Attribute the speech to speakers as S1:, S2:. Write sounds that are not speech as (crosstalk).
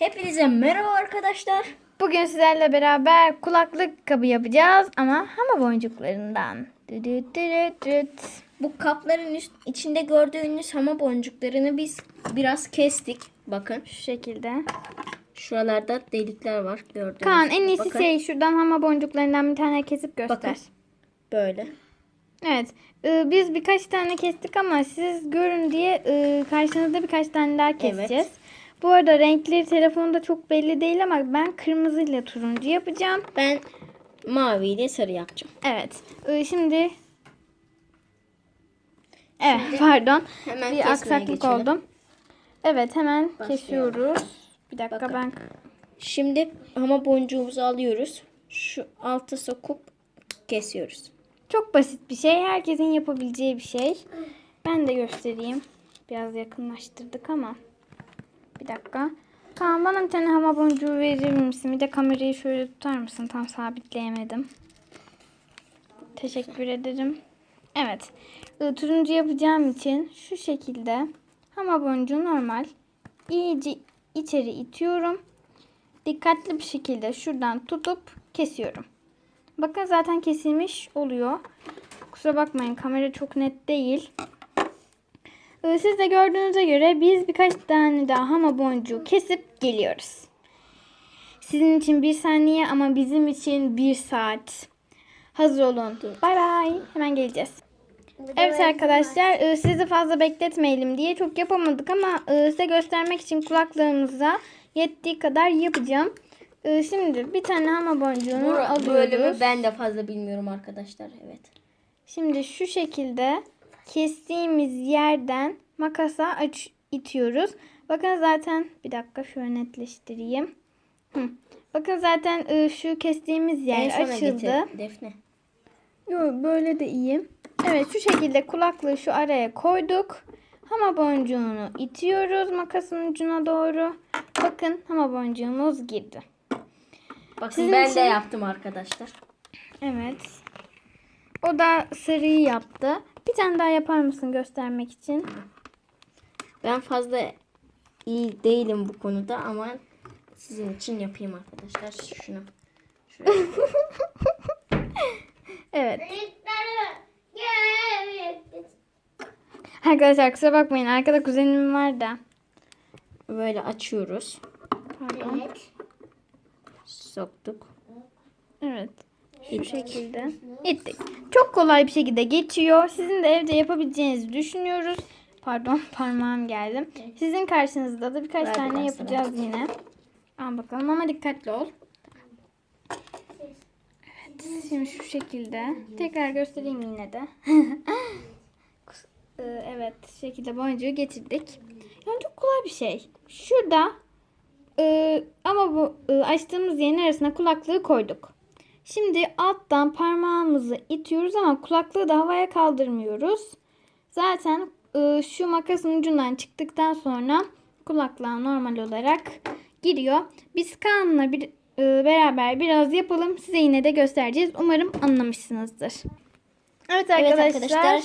S1: Hepinize merhaba arkadaşlar.
S2: Bugün sizlerle beraber kulaklık kabı yapacağız ama hama boncuklarından. Düt düt düt düt.
S1: Bu kapların üst, içinde gördüğünüz hama boncuklarını biz biraz kestik. Bakın
S2: Şu şekilde.
S1: şuralarda delikler var gördüğünüz.
S2: Kaan en iyisi
S1: Bakın,
S2: şey şuradan hama boncuklarından bir tane kesip göster.
S1: Bakın. Böyle.
S2: Evet. e, biz birkaç tane kestik ama siz görün diye e, karşınızda birkaç tane daha keseceğiz. Bu arada renkleri telefonda çok belli değil ama ben kırmızı ile turuncu yapacağım.
S1: Ben mavi ile sarı yapacağım.
S2: Evet. e, şimdi Evet pardon.
S1: hemen
S2: bir aksaklık
S1: geçelim.
S2: oldu. Evet hemen kesiyoruz. Bir dakika
S1: Bakın.
S2: ben
S1: Şimdi hama boncuğumuzu alıyoruz. Şu alta sokup kesiyoruz.
S2: çok basit bir şey. Herkesin yapabileceği bir şey. Ben de göstereyim. Biraz yakınlaştırdık ama. Bir dakika. Kaan bana bir tane hava boncuğu verir misin? Bir de kamerayı şöyle tutar mısın? Tam sabitleyemedim. Teşekkür ederim. Evet. Ee, Turuncu yapacağım için şu şekilde hama boncuğu normal. iyice içeri itiyorum. Dikkatli bir şekilde şuradan tutup kesiyorum. Bakın zaten kesilmiş oluyor. Kusura bakmayın kamera çok net değil. Ee, Siz de gördüğünüze göre biz birkaç tane daha hama boncuğu kesip geliyoruz. Sizin için bir saniye ama bizim için bir saat. Hazır olun. Bay bay. Hemen geleceğiz. Evet arkadaşlar e, sizi fazla bekletmeyelim diye çok yapamadık ama e, size göstermek için kulaklığımıza yettiği kadar yapacağım. E, Şimdi bir tane hama boncuğunu
S1: Bu
S2: alıyoruz.
S1: bölümü ben de fazla bilmiyorum arkadaşlar. Evet.
S2: Şimdi şu şekilde kestiğimiz yerden makasa aç itiyoruz. Bakın zaten bir dakika şöyle netleştireyim. Hı. Bakın zaten e, şu kestiğimiz yer
S1: En
S2: açıldı.
S1: getir Defne.
S2: Yok böyle de iyi. Evet şu şekilde kulaklığı şu araya koyduk. Hama boncuğunu itiyoruz makasın ucuna doğru. Bakın hama boncuğumuz girdi.
S1: Bakın
S2: Sizin
S1: ben
S2: için-
S1: de yaptım arkadaşlar.
S2: Evet. O da sarıyı yaptı. Bir tane daha yapar mısın göstermek için?
S1: Ben fazla iyi değilim bu konuda ama sizin için yapayım arkadaşlar. Şunu. Şuraya. (laughs)
S2: Evet. Arkadaşlar kusura bakmayın. Arkada kuzenim var da.
S1: Böyle açıyoruz.
S2: Pardon.
S1: Soktuk.
S2: Evet. Şu şekilde. Ettik. Çok kolay bir şekilde geçiyor. Sizin de evde yapabileceğinizi düşünüyoruz. Pardon (laughs) parmağım geldi. Sizin karşınızda da birkaç
S1: Ver
S2: tane yapacağız yine. Al bakalım ama dikkatli ol. Evet. Şimdi şu şekilde. Tekrar göstereyim yine de. (laughs) Ee, evet. şu şekilde boncuğu getirdik. Yani çok kolay bir şey. Şurada ee, ama bu e, açtığımız yerin arasına kulaklığı koyduk. Şimdi alttan parmağımızı itiyoruz ama kulaklığı da havaya kaldırmıyoruz. Zaten e, şu makasın ucundan çıktıktan sonra kulaklığa normal olarak giriyor. Biz Kaan'la bir, e, beraber biraz yapalım. Size yine de göstereceğiz. Umarım anlamışsınızdır. Evet
S1: Evet
S2: arkadaşlar.
S1: arkadaşlar.